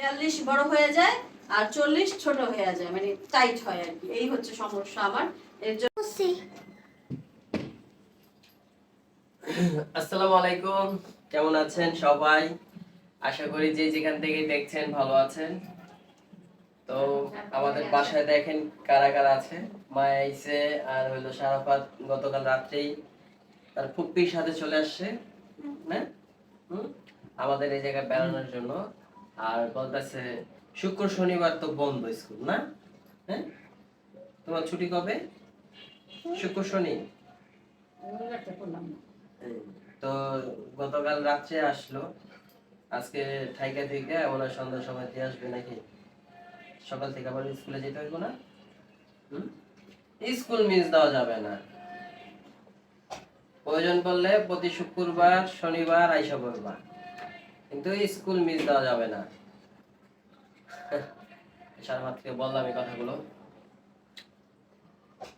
বিয়াল্লিশ বড় হয়ে যায় আর চল্লিশ ছোট হয়ে যায় মানে টাইট হয় আর কি। এই হচ্ছে সমস্যা আমার। এর জন্য আসসালামু আলাইকুম। কেমন আছেন সবাই? আশা করি যে যেখান থেকে দেখছেন ভালো আছেন। তো আমাদের বাসায় দেখেন কারা কারা আছে। মায়া আইসে আর হইল সারাফাত গতকাল রাত্রেই তার ফুপ্পির সাথে চলে আসছে। না হুম? আমাদের এই জায়গায় বেড়ানোর জন্য। আর বলতেছে, শুক্র, শনিবার তো বন্ধ স্কুল, না? হ্যাঁ? তোমার ছুটি কবে? শুক্র, শনি? তো গতকাল রাত্রে আসলো। আজকে ঠাইকা থেকে হয় সন্ধ্যার সময় দিয়ে আসবে নাকি? সকাল থেকে আবার স্কুলে যেতে হইব না? স্কুল মিস দেওয়া যাবে না। প্রয়োজন পড়লে প্রতি শুক্রবার, শনিবার আইসা পড়বা। কিন্তু স্কুল মিস দেওয়া যাবে না। সারা মাত্রকে বললাম এই কথাগুলো।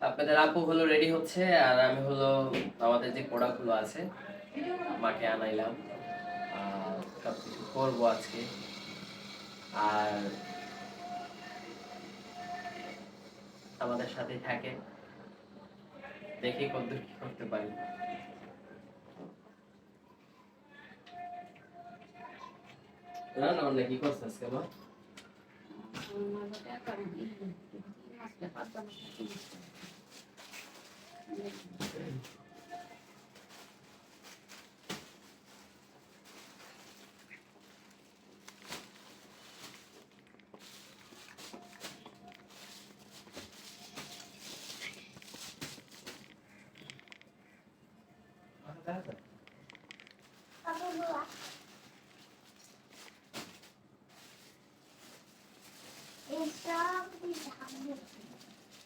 আপনাদের আপু হলো রেডি হচ্ছে, আর আমি হলো আমাদের যে প্রোডাক্টগুলো আছে, মাকে আনাইলাম। আর সবকিছু করব আজকে। আর আমাদের সাথেই থাকে। দেখি কতদূর কি করতে পারি। না না অন্য কি করছে আজকে মা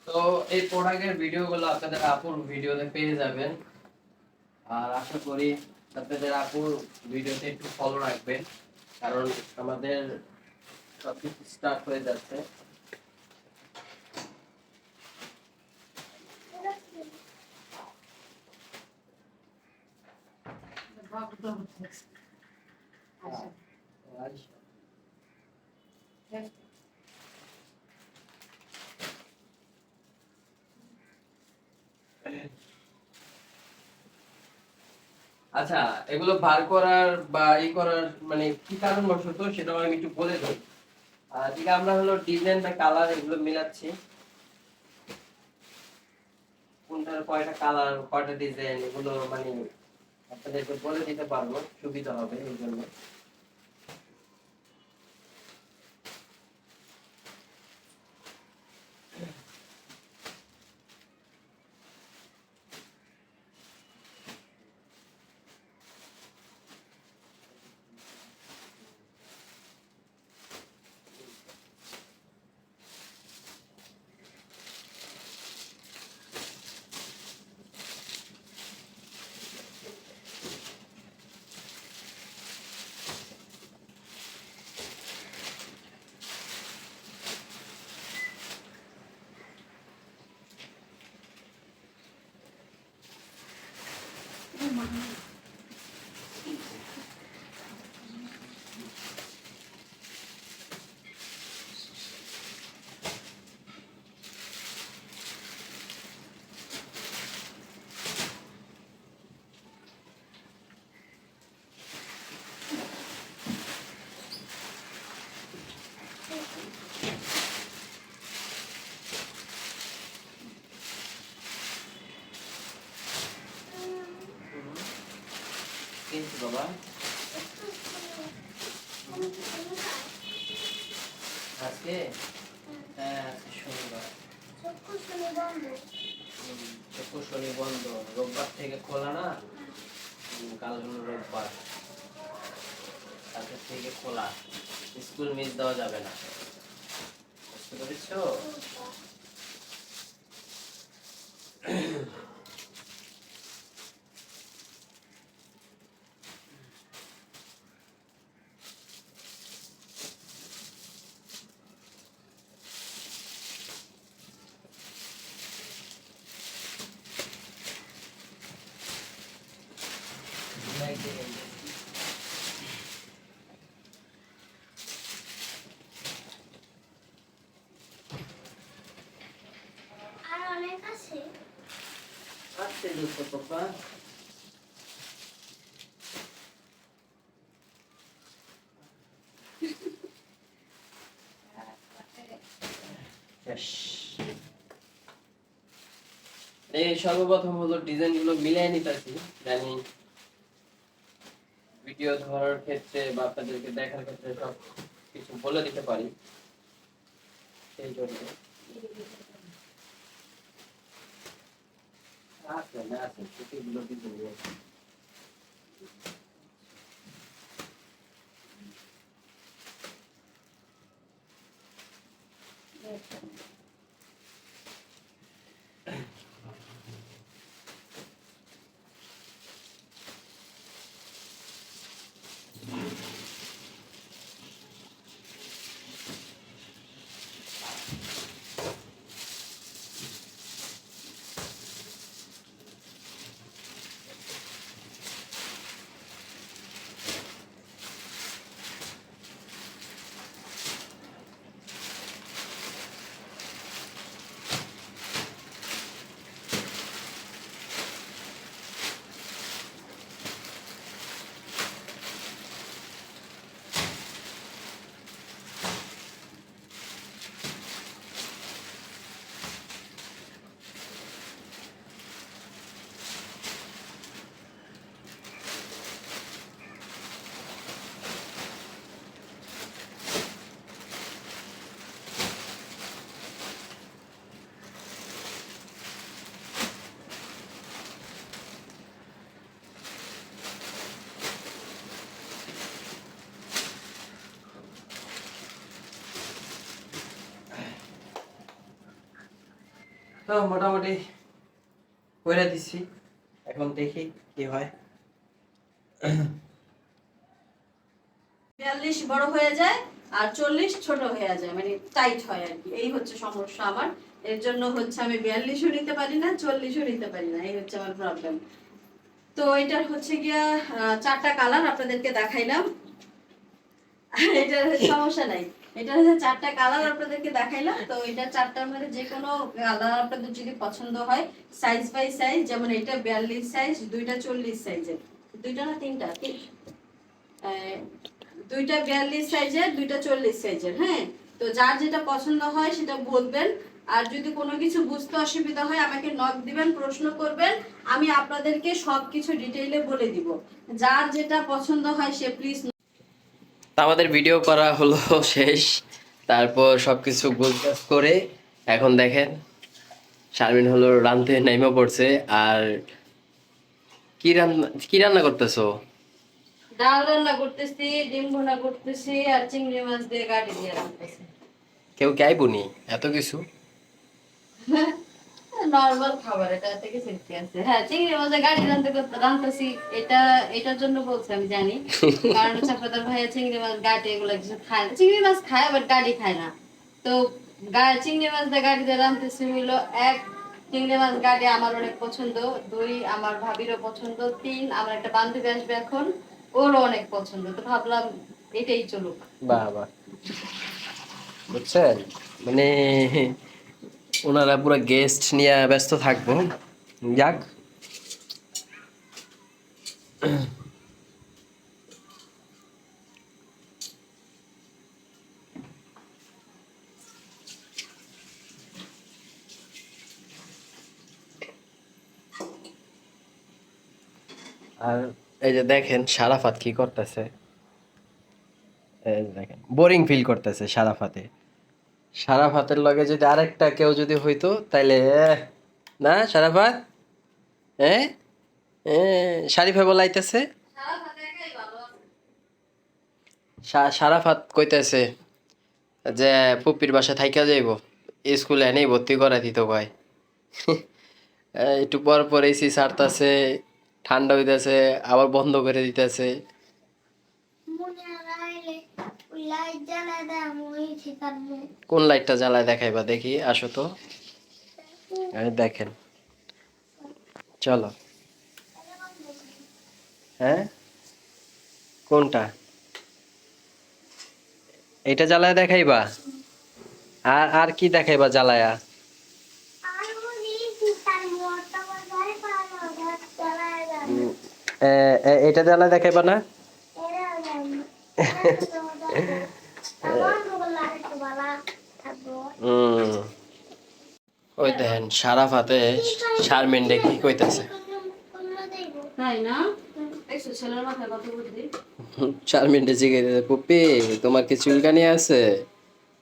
তো এই প্রোডাক্টের ভিডিওগুলো আপনাদের আপুর ভিডিওতে পেয়ে যাবেন। আর আশা করি আপনাদের আপুর ভিডিওতে একটু ফলো রাখবেন, কারণ আমাদের সবকিছু স্টার্ট হয়ে যাচ্ছে। আচ্ছা এগুলো বার করার বা ই করার মানে কি কারণ বশত সেটাও আমি একটু বলে দিই। আর ঠিক আমরা হলো ডিজাইন বা কালার এগুলো মিলাচ্ছি। কোনটার কয়টা কালার কয়টা ডিজাইন এগুলো মানে আপনাদেরকে বলে দিতে পারব, সুবিধা হবে এই জন্য। বাবা আজকে? হ্যাঁ হুম, শনি বন্ধ। রোববার থেকে খোলা না? কাল হলো রোববার। কালকে থেকে খোলা। স্কুল মিস দেওয়া যাবে না। বুঝতে পেরেছ? পাপা Yes. এই সর্বপ্রথম হলো ডিজাইনগুলো মিলাই নিতেছি জানি ভিডিও ধরার ক্ষেত্রে বা আপনাদেরকে দেখার ক্ষেত্রে সব কিছু বলে দিতে পারি। সেই জন্য। আছে না আছে সেগুলো দিতে হবে। মোটামুটি করে দিছি। এখন দেখি কি হয়। বিয়াল্লিশ বড় হয়ে যায় আর চল্লিশ ছোট হয়ে যায় মানে টাইট হয় আর কি। এই হচ্ছে সমস্যা আমার। এর জন্য হচ্ছে আমি বিয়াল্লিশও নিতে পারি না, চল্লিশও নিতে পারি না। এই হচ্ছে আমার প্রবলেম তো এটার হচ্ছে গিয়া চারটা কালার আপনাদেরকে দেখাইলাম। এটার সমস্যা নাই। এটা হচ্ছে চারটা কালার আপনাদেরকে দেখাইলাম, তো এটা চারটার মধ্যে যে কোনো কালার আপনাদের যদি পছন্দ হয় সাইজ বাই সাইজ যেমন এটা বিয়াল্লিশ সাইজ দুইটা চল্লিশ সাইজের দুইটা না তিনটা? দুইটা বিয়াল্লিশ সাইজের দুইটা চল্লিশ সাইজের হ্যাঁ? তো যার যেটা পছন্দ হয় সেটা বলবেন। আর যদি কোনো কিছু বুঝতে অসুবিধা হয়, আমাকে নক দিবেন, প্রশ্ন করবেন, আমি আপনাদেরকে সবকিছু ডিটেইলে বলে দিব। যার যেটা পছন্দ হয় সে প্লিজ তা আমাদের ভিডিও করা হলো শেষ। তারপর সবকিছু গুজগাছ করে এখন দেখেন শারমিন হলো রাঁধতে নেমে পড়ছে আর কি রান্না কি রান্না করতেছো? ডাল রান্না করতেছি ডিম ভুনা করতেছি আর চিংড়ি মাছ দিয়ে গাড়ি দিয়ে রাখতেছি কেউ গাইবনি এত কিছু? নর্মাল খাবার, এটা থেকে সেফটি আছে। হ্যাঁ চিংড়ি মাছের গাড়ি রান্না করতে রান্তাছি এটা, এটার জন্য বলছি আমি, জানি। কারণ হচ্ছে আপনাদের ভাইয়া চিংড়ি মাছ গাটি এগুলো কিছু খায় না। চিংড়ি মাছ খায় বাট গাড়ি খায় না। তো চিংড়ি মাছ দিয়ে গাড়ি দিয়ে রান্তেছি হইল এক, চিংড়ি মাছ গাড়ি আমার অনেক পছন্দ। দুই, আমার ভাবিরও পছন্দ। তিন, আমার একটা বান্ধবী আসবে এখন, ওরও অনেক পছন্দ। তো ভাবলাম এটাই চলুক। বাহ বাহ। বুঝছেন? মানে ওনারা পুরো গেস্ট নিয়ে ব্যস্ত থাকব। যাক। আর এই যে দেখেন সারাফাত কি করতেছে? দেখেন বোরিং ফিল করতেছে সারাফাতে। সারাফাতের লগে যদি আরেকটা কেউ যদি হইতো, তাইলে না সারাফাত হ্যাঁ শারিফা বলাইতেছে। সা- সারাফাত কইতেছে যে পুপির বাসা থাইকা যাইব, স্কুলে এনেই ভর্তি করা দিত এই একটু পর পর এসি ছাড়তাছে, ঠান্ডা হইতেছে, আবার বন্ধ করে দিতেছে। লাইট জ্বালা কোন লাইটটা জ্বালায় দেখাইবা দেখি আসো তো। দেখেন। চলো। হ্যাঁ? কোনটা? এটা জ্বালায় দেখাইবা? আর আর কি দেখাইবা জ্বালায়া? এটা জ্বালায় দেখাইবা না এরা জানি বন্ধুগুলো একটু ভালো থাকব হুম ওই দেখেন সারা ফাতে শারমিনডে কি কইতাছে? শারমিনডে জিগে পুপি তোমার কি চুলকানি আছে?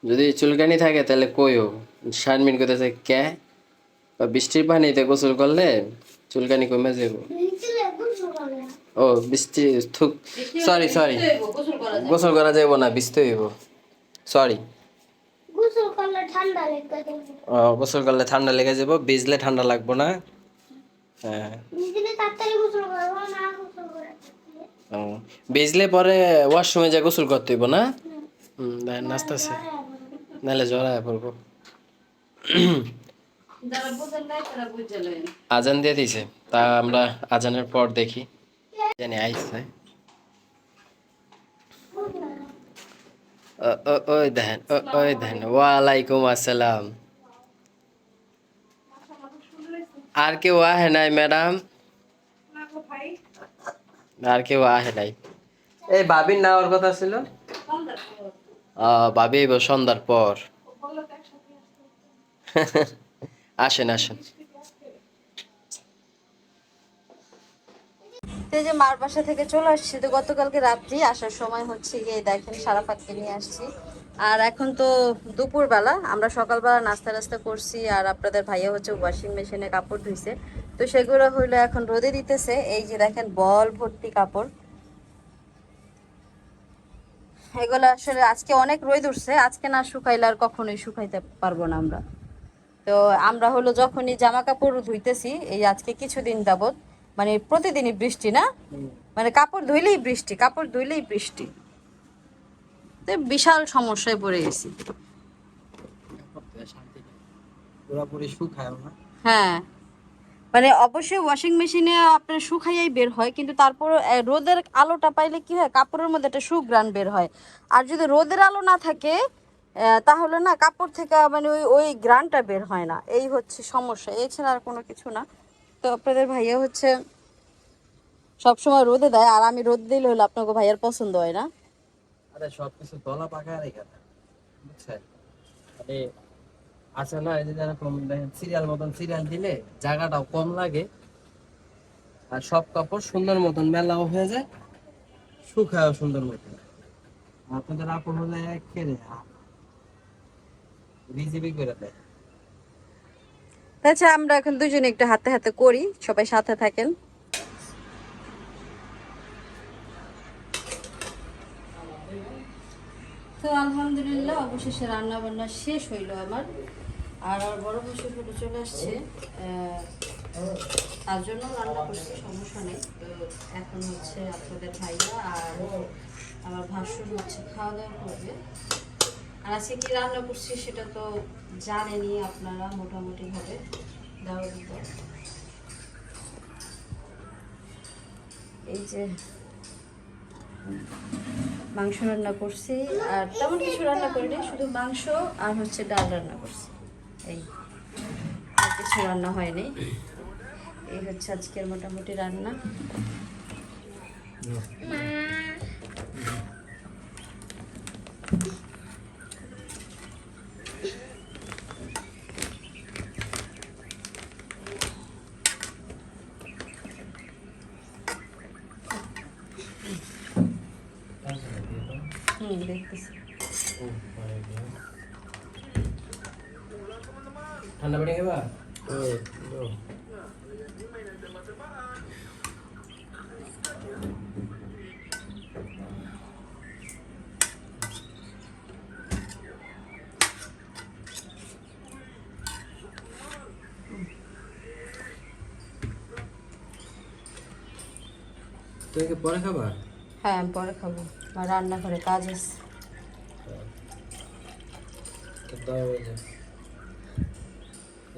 যদি চুলকানি থাকে তাহলে কইও। শারমিন কইতাছে কে? বা বৃষ্টির পানিতে গোসল করলে চুলকানি কমে যাব ও বৃষ্টি থুক। সরি সরি গোসল করা যাইব না বৃষ্টি হইব। সরি গোসল করলে ঠান্ডা লেগে যাব। ভিজলে ঠান্ডা লাগবো না। হ্যাঁ। ভিজলে পরে ওয়াশরুমে যা গোসল করতে হইব না? দেখেন নাচতেছে নাহলে জ্বর আয়া পড়ব। আজান দিয়ে দিছে তা আমরা আজানের পর দেখি। জানি ও- ওই দেখেন ওই দেখেন ওয়ালাইকুম আসসালাম। আর কেউ আহে নাই ম্যাডাম? আর কেউ আহে নাই। এই বাবির নেওয়ার কথা ছিল? এবার সন্ধ্যার পর। আসেন আসেন। যে মার বাসা থেকে চলে আসছি, তো গতকালকে রাত্রি আসার সময় হচ্ছে গিয়ে দেখেন সারাফাতকে নিয়ে আসছি। আর এখন তো দুপুরবেলা, আমরা সকালবেলা নাস্তা নাস্তা করছি, আর আপনাদের ভাইয়া হচ্ছে ওয়াশিং মেশিনে কাপড় ধুইছে। তো সেগুলো হইল এখন রোদে দিতেছে, এই যে দেখেন বল ভর্তি কাপড়। এগুলো আসলে আজকে অনেক রোদ উঠছে, আজকে না শুকাইলে আর কখনোই শুকাইতে পারব না আমরা। তো আমরা হলো যখনই জামা কাপড় ধুইতেছি এই আজকে কিছুদিন যাবত মানে প্রতিদিনই বৃষ্টি না? মানে কাপড় ধুইলেই বৃষ্টি কাপড় ধুইলেই বৃষ্টি। তো বিশাল সমস্যায় পড়ে গেছি। হ্যাঁ। মানে অবশ্যই ওয়াশিং মেশিনে আপনার শুকাইয়াই বের হয় কিন্তু তারপর রোদের আলোটা পাইলে কি হয়? কাপড়ের মধ্যে একটা সুগ্রান বের হয়। আর যদি রোদের আলো না থাকে তাহলে না কাপড় থেকে মানে ওই ওই গ্রানটা বের হয় না। এই হচ্ছে সমস্যা। এছাড়া আর কোনো কিছু না। তো আপনাদের ভাইয়া হচ্ছে সবসময় রোদে দেয়, আর আমি রোদ দিলে হলো আপনাকে ভাইয়ার পছন্দ হয় না। আরে সবকিছু তলা পাকা রেখে বুঝছেন? মানে আছে না, এই যে যেরকম দেখেন সিরিয়াল মতন সিরিয়াল দিলে জায়গাটাও কম লাগে, আর সব কাপড় সুন্দর মতন মেলাও হয়ে যায় শুকায়ও সুন্দর মতন। আপনাদের আপন হলে কেড়ে বিজিবি করে দেয়। তাছাড়া আমরা এখন দুজনে একটু হাতে হাতে করি সবাই সাথে থাকেন। তো আলহামদুলিল্লাহ অবশেষে রান্না বান্না শেষ হইল আমার। আর আমার বড় বসে ফটো চলে আসছে। আহ, তার জন্য রান্না করছি সমস্যা নেই। তো এখন হচ্ছে আপনাদের ভাইয়া আর আমার ভাসুর হচ্ছে খাওয়া দাওয়া করবে। আর আজকে কি রান্না করছি সেটা তো জানেনই আপনারা মোটামুটি ভাবে দাওয়া দিত এই যে মাংস রান্না করছি, আর তেমন কিছু রান্না করিনি, শুধু মাংস আর হচ্ছে ডাল রান্না করছি। এই, আর কিছু রান্না হয়নি। এই হচ্ছে আজকের মোটামুটি রান্না। হুম দেখতেছি। ঠান্ডা পানি খাবা? তুমি কি পরে খাবা? হ্যাঁ পরে খাব। আমার রান্নাঘরে কাজ আছে।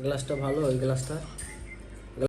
গ্লাসটা ভালো ওই গ্লাসটা?